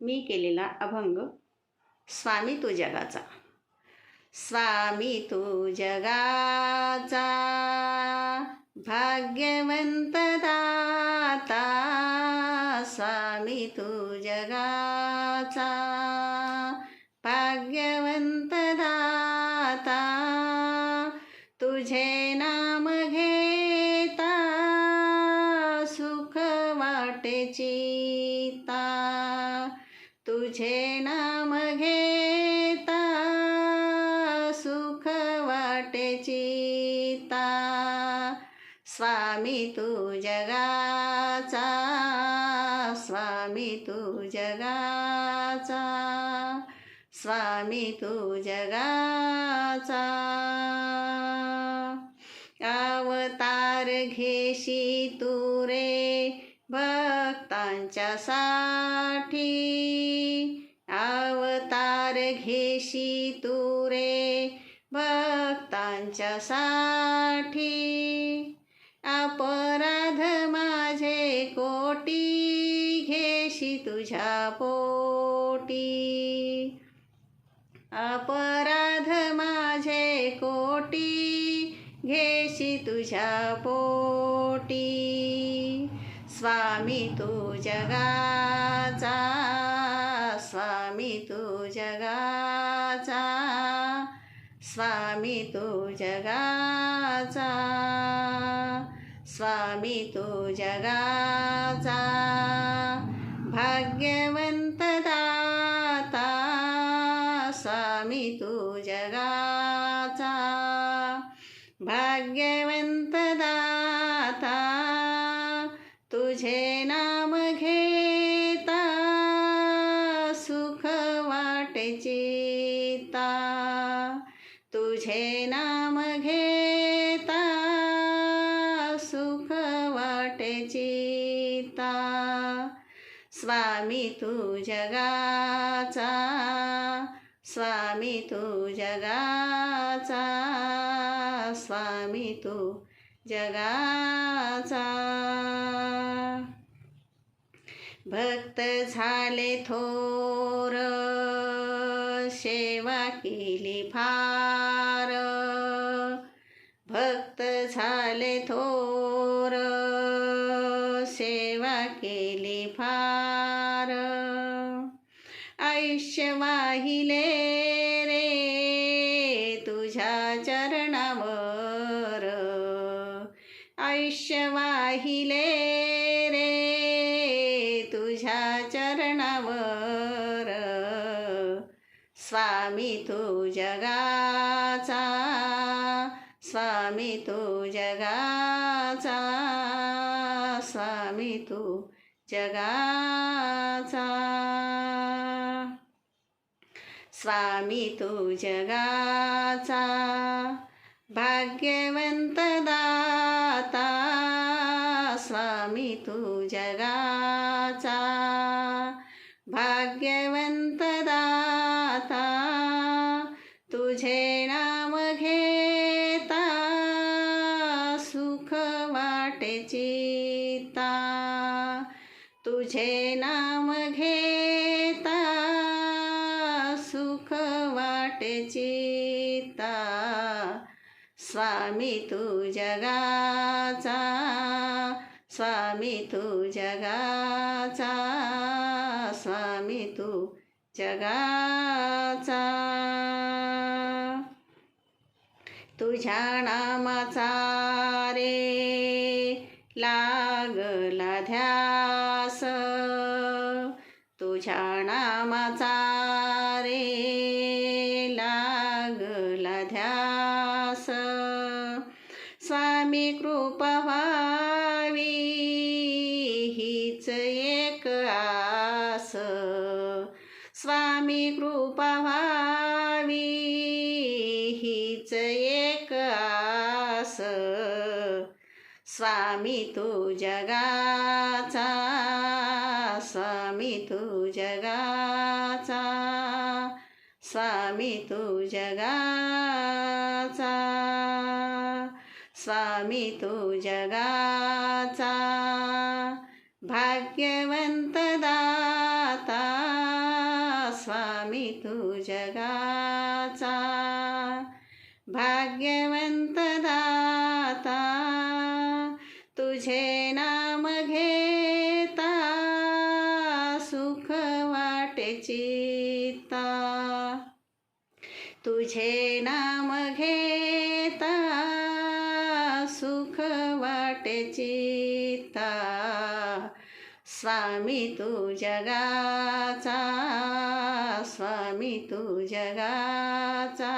मी केलेला अभंग स्वामी तू जगाचा. स्वामी तू जगाचा. भाग्यवंत दाता स्वामी तू जगाचा. भाग्यवंत दाता तुझे नाम घेता सुख वाटेची तुझे नाम घेता सुख वाटे चिता. स्वामी तू जगाचा स्वामी तू जगाचा स्वामी तू जगाचा. अवतार घेशी तू रे ब साठी अवतार घेशी तू रे. भक्तांच्या साठी अपराध माझे कोटी घेशी तुझ्या पोटी. अपराध माझे कोटी घेशी तुझ्या पोटी. स्वामी तू जगाचा स्वामी तू जगाचा स्वामी तू जगाचा स्वामी तू जगाचा भाग्यवंत दाता स्वामी तू जगाचा भाग्यवंत दाता तुझे नाम घेता सुख वाटे चिता स्वामी तू जगाचा स्वामी तू जगाचा स्वामी तू जगाचा. भक्त झाले थोर सेवा केली फार. झाले थोर सेवा केली फार. आयुष्य वाहिले रे तुझ्या चरणावर. आयुष्य वाहिले रे तुझ्या चरणावर. स्वामी तू जगाचा स्वामी तू जगाचा स्वामी तू जगाचा. स्वामी तू जगाचा भाग्यवंत दाता. स्वामी तू जगा तुझे नाम घेता सुख वाटे चिता. स्वामी तू जगाचा स्वामी तू जगाचा स्वामी तू जगाचा. तुझ्या नामाचा रे लागला ध्या तुझ्या नामाचा रे लागला ध्यास. स्वामी कृपा व्हावी हीच एक आस. स्वामी कृपा स्वामी तू जगाचा स्वामी तू जगाचा स्वामी तू जगाचा स्वामी तू जगाचा भाग्यवंत दाता स्वामी तू जगाचा भाग्यवंत दाता तुझे नाम घेता सुख वाटे चित्ता तुझे नाम घेता सुख वाटे चित्ता स्वामी तू जगाचा स्वामी तू जगाचा.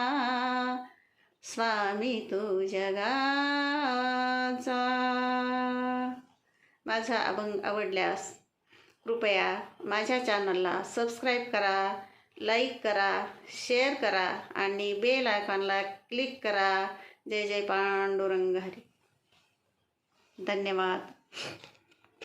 स्वामी तू जगाचा. माझा अभंग आवडल्यास कृपया माझ्या चॅनलला सबस्क्राईब करा लाईक करा शेअर करा आणि बेल आयकॉनला क्लिक करा. जय जय पांडुरंग हरी. धन्यवाद.